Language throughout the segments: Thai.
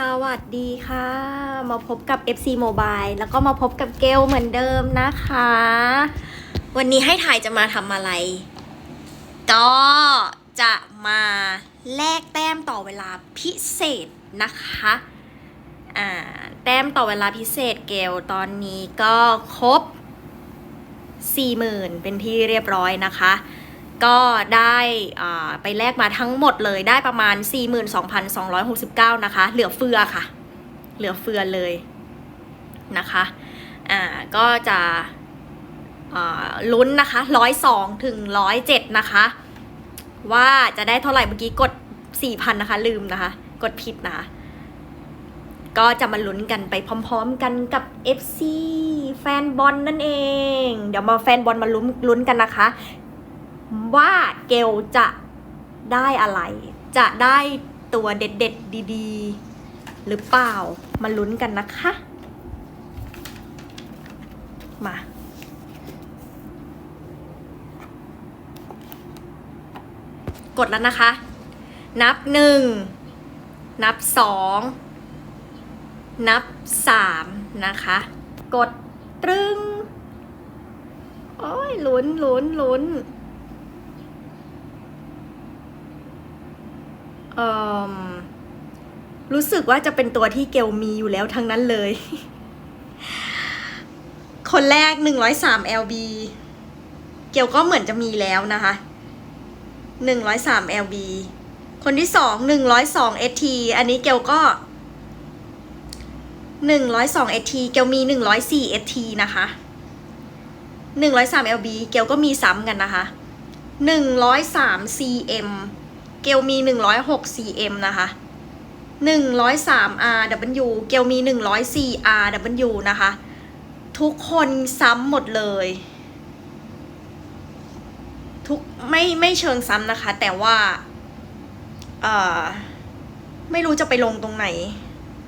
สวัสดีค่ะ มาพบกับ FC Mobile แล้วก็มาพบกับเกลเหมือนเดิมนะคะ วันนี้ให้ถ่ายจะมาทำอะไร ก็จะมาแลกแต้มต่อเวลาพิเศษนะคะอ่าแต้มต่อเวลาพิเศษเกลตอนนี้ก็ครบ 40,000 เป็นที่เรียบร้อยนะคะ ก็ได้ไปแลกมาทั้งหมดเลยได้ประมาณ 42,269 นะคะ เหลือเฟือค่ะ เหลือเฟือเลยนะคะอ่าก็จะลุ้นนะคะ102ถึง107นะคะ ว่าจะได้เท่าไหร่เมื่อกี้กด4,000นะคะ ลืมนะคะ กดผิดนะคะก็จะมาลุ้นกันไปพร้อมๆกันกับ FC แฟนบอลนั่นเอง เดี๋ยวมาแฟนบอลมาลุ้นลุ้นกันนะคะ ว่าเกลจะได้อะไร จะได้ตัวเด็ดๆ ดีๆ หรือเปล่า มาลุ้นกันนะคะ มากดแล้วนะคะ นับหนึ่ง นับสอง นับสามนะคะ กดตรึง โอ้ยลุ้นลุ้นลุ้น เอ่ม รู้สึกว่าจะเป็นตัวที่เกลมีอยู่แล้วทั้งนั้นเลย คนแรก 103 LB เกลก็เหมือนจะมีแล้วนะคะ 103 LB คนที่สอง102 ST อันนี้เกลก็102 ST เกลมี104 ST นะคะ103 LB เกลก็มีซ้ำกันนะคะ103 CM เกลมี 106 CM นะคะ 103 RW เกลมี 104 RW นะคะ ทุกคนซ้ำหมดเลย ทุกไม่ไม่เชิงซ้ำนะคะ แต่ว่า เอ่อ ไม่รู้จะไปลงตรงไหน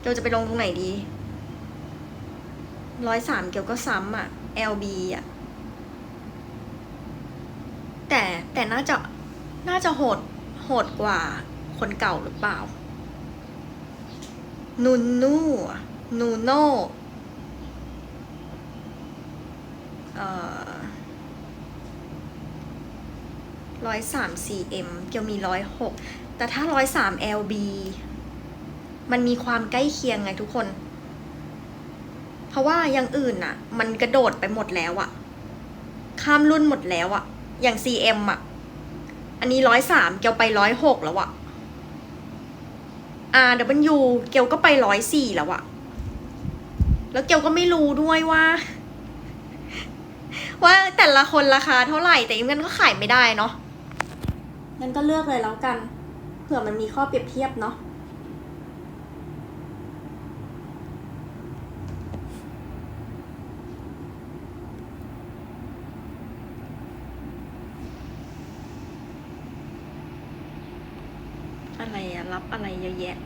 เกลจะไปลงตรงไหนดีร้อยสามเกลก็ซ้ำอะ LB อะแต่แต่น่าจะน่าจะโหด โหดกว่าคนเก่าหรือเปล่า นูนูนูโน่เอ่อร้อยสามสี่เอ็มเกียวมีร้อยหกแต่ถ้าร้อยสาม LB มันมีความใกล้เคียงไงทุกคน เพราะว่าอย่างอื่นน่ะมันกระโดดไปหมดแล้วอะข้ามรุ่นหมดแล้วอะอย่าง CM อะ อันนี้ร้อยสามเกียวไปร้อยหกแล้วอะ RW เกียวก็ไปร้อยสี่แล้วอะแล้วเกียวก็ไม่รู้ด้วยว่า ว่าแต่ละคนราคาเท่าไหร่แต่ยังกันก็ขายไม่ได้เนาะงั้นก็เลือกเลยแล้วกันเผื่อมันมีข้อเปรียบเทียบเนาะ อะไรอะรับอะไร เยอะแยะ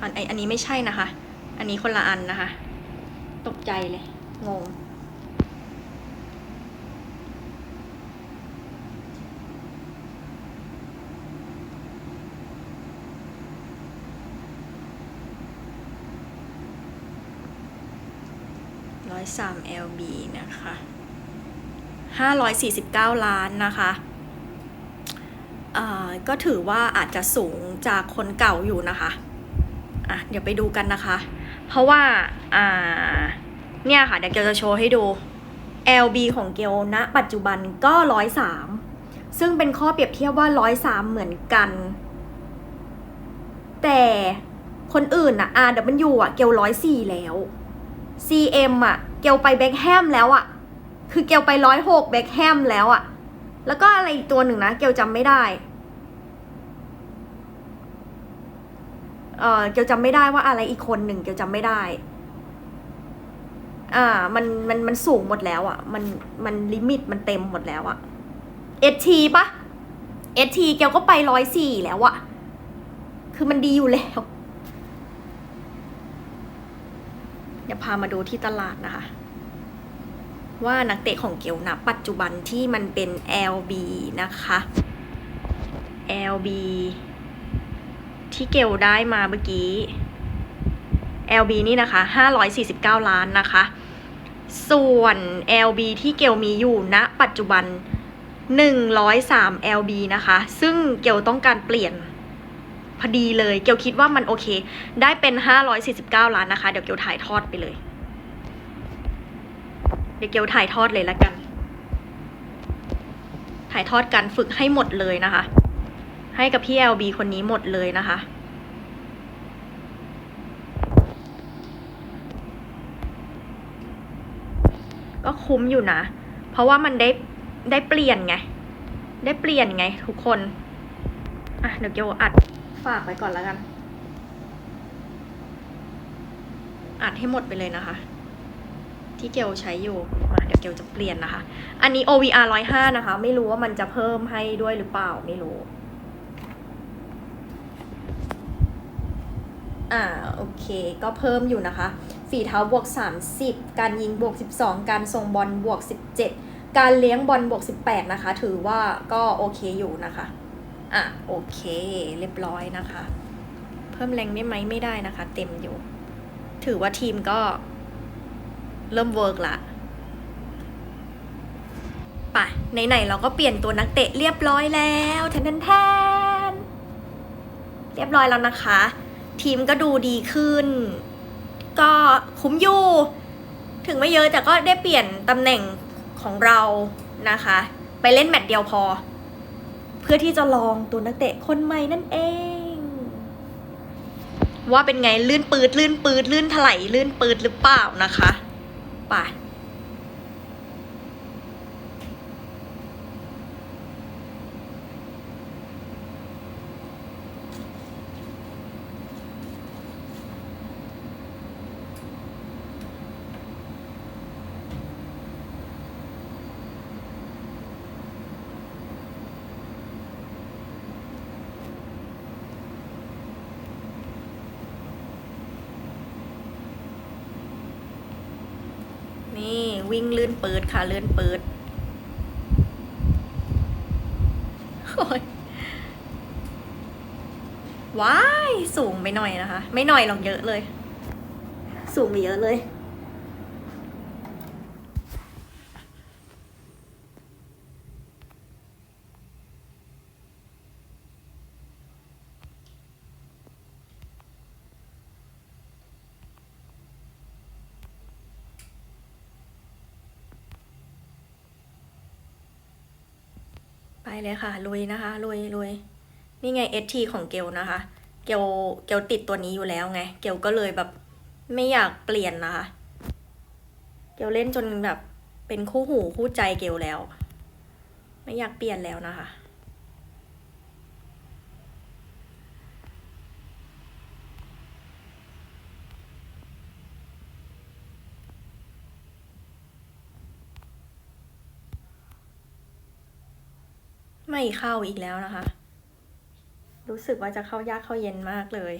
อันอันนี้ไม่ใช่นะคะ อันนี้คนละอันนะคะ ตกใจเลย งง ร้อยสาม LB นะคะ 549 ล้านนะคะ ก็ถือว่าอาจจะสูงจากคนเก่าอยู่นะคะอะเดี๋ยวไปดูกันนะคะ เพราะว่าอ่าเนี่ยค่ะเดี๋ยวเกลจะโชว์ให้ดู LB ของเกลณปัจจุบันก็103ซึ่งเป็นข้อเปรียบเทียบว่า103เหมือนกัน แต่คนอื่นอะ RW อะเกล104แล้ว CM อะเกลไปแบ็คแฮมแล้วอะคือเกลไปร้อยหกเบคแฮมแล้วอะแล้วก็อะไรอีกตัวหนึ่งนะ เกลจำไม่ได้ เออเกลจำไม่ได้ว่าอะไรอีกคนหนึ่งเกลจำไม่ได้ อ่า มันมันมันสูงหมดแล้วอะมันมันลิมิตมันเต็มหมดแล้วอะเอทีปะเอทีเกลก็ไปร้อยสี่แล้วอะคือมันดีอยู่แล้วเดี๋ยวพามาดูที่ตลาดนะคะ ว่านักเตะของเกลนะปัจจุบันที่มันเป็น LB นะคะ LB ที่เกลได้มาเมื่อกี้ LB นี่นะคะ 549 ล้านนะคะ ส่วน LB ที่เกลมีอยู่ณปัจจุบัน 103 LB นะคะ ซึ่งเกลต้องการเปลี่ยนพอดีเลย เกลคิดว่ามันโอเค ได้เป็น 549 ล้านนะคะ เดี๋ยวเกลถ่ายทอดไปเลย เดี๋ยวเกลถ่ายทอดเลยละกัน ถ่ายทอดการฝึกให้หมดเลยนะคะ ให้กับพี่ LB คนนี้หมดเลยนะคะ ก็คุ้มอยู่นะ เพราะว่ามันได้ได้เปลี่ยนไง ได้เปลี่ยนไงทุกคน อะเดี๋ยวเกียวอัดฝากไว้ก่อนแล้วกัน อัดให้หมดไปเลยนะคะ ที่เกลใช้อยู่มาเดี๋ยวเกลจะเปลี่ยนนะคะ อันนี้ OVR 105 นะคะ ไม่รู้ว่ามันจะเพิ่มให้ด้วยหรือเปล่าไม่รู้ อ่าโอเคก็เพิ่มอยู่นะคะ ฝีเท้าบวก 30 การยิงบวก 12 การส่งบอลบวก 17 การเลี้ยงบอลบวก 18 นะคะ ถือว่าก็โอเคอยู่นะคะ อะโอเคเรียบร้อยนะคะ เพิ่มแรงได้ไหมไม่ได้นะคะ เต็มอยู่ ถือว่าทีมก็เริ่มเวิร์กละไปไหนๆเราก็เปลี่ยนตัวนักเตะเรียบร้อยแล้วแทนแทนแทนเรียบร้อยแล้วนะคะ ทีมก็ดูดีขึ้น ก็คุ้มอยู่ ถึงไม่เยอะแต่ก็ได้เปลี่ยนตำแหน่งของเรานะคะ ไปเล่นแมตช์เดียวพอ เพื่อที่จะลองตัวนักเตะคนใหม่นั่นเอง ว่าเป็นไงลื่นปืดลื่นปืดลื่นถลายลื่นปืดหรือเปล่านะคะไป วิ่งลื่นเปิดค่ะลื่นเปิดโอ้ยว้าย สูงไปหน่อยนะคะ ไม่หน่อยหรอกเยอะเลย สูงไปเยอะเลย เลยค่ะลุยนะคะลุยลุยนี่ไง ST ของเกลนะคะ เกลเกลติดตัวนี้อยู่แล้วไง เกลก็เลยแบบไม่อยากเปลี่ยนนะคะ เกลเล่นจนแบบเป็นคู่หูคู่ใจเกลแล้ว ไม่อยากเปลี่ยนแล้วนะคะ ไม่เข้าอีกแล้วนะคะ รู้สึกว่าจะเข้ายากเข้าเย็นมากเลย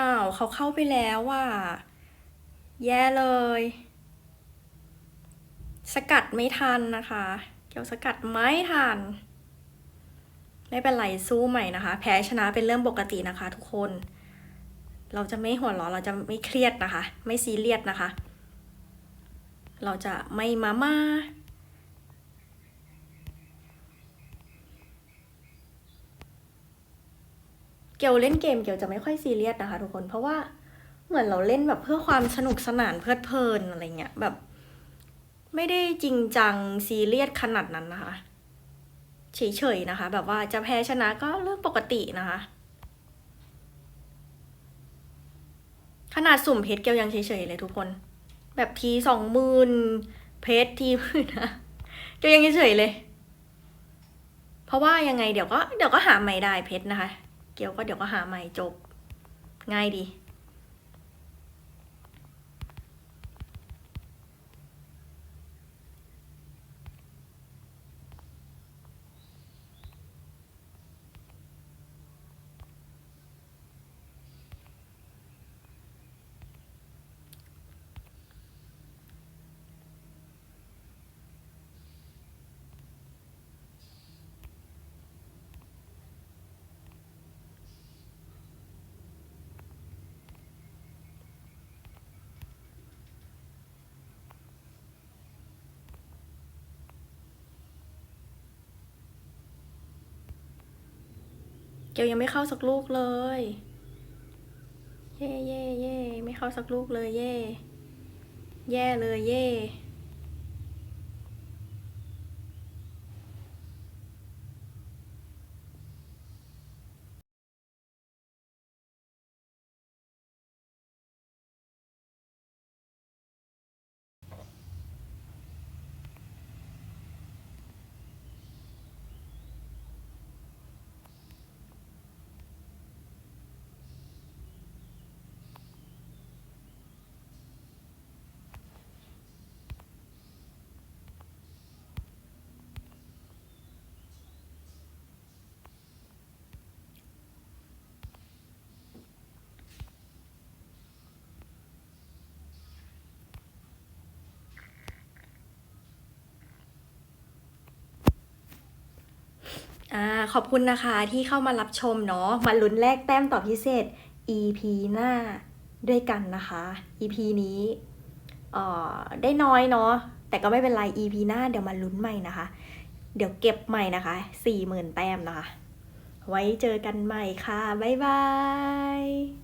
อ้าวเขาเข้าไปแล้วว่ะแย่เลย สกัดไม่ทันนะคะ เกี่ยวสกัดไม่ทัน ไม่เป็นไรสู้ใหม่นะคะ แพ้ชนะเป็นเรื่องปกตินะคะ ทุกคน เราจะไม่หัวเราะเราจะไม่เครียดนะคะ ไม่ซีเรียสนะคะ เราจะไม่มาม่า เกลเล่นเกมเกลจะไม่ค่อยซีเรียสนะคะ ทุกคนเพราะว่าเหมือนเราเล่นแบบเพื่อความสนุกสนานเพลิดเพลินอะไรเงี้ยแบบ ไม่ได้จริงจังซีเรียสขนาดนั้นนะคะ เฉยๆนะคะ แบบว่าจะแพ้ชนะก็เรื่องปกตินะคะ ขนาดสุ่มเพชรเกียวยังเฉยๆเลยทุกคน แบบทีสองหมื่นเพชรทีหมื่นนะเกียวยังเฉยๆเลย เพราะว่ายังไงเดี๋ยวก็เดี๋ยวก็หาใหม่ได้เพชรนะคะ เกียวก็เดี๋ยวก็หาใหม่จบ ง่ายดี เกียวยังไม่เข้าสักลูกเลย เย่เย่เย่ไม่เข้าสักลูกเลยเย่ แย่เลยเย่ อ่าขอบคุณนะคะที่เข้ามารับชมเนาะมาลุ้นแลกแต้มต่อพิเศษ EP หน้าด้วยกันนะคะ EP นี้เอ่อได้น้อยเนาะแต่ก็ไม่เป็นไร EP หน้าเดี๋ยวมาลุ้นใหม่นะคะ เดี๋ยวเก็บใหม่นะคะสี่หมื่นแต้มนะคะ ไว้เจอกันใหม่ค่ะ บ๊ายบาย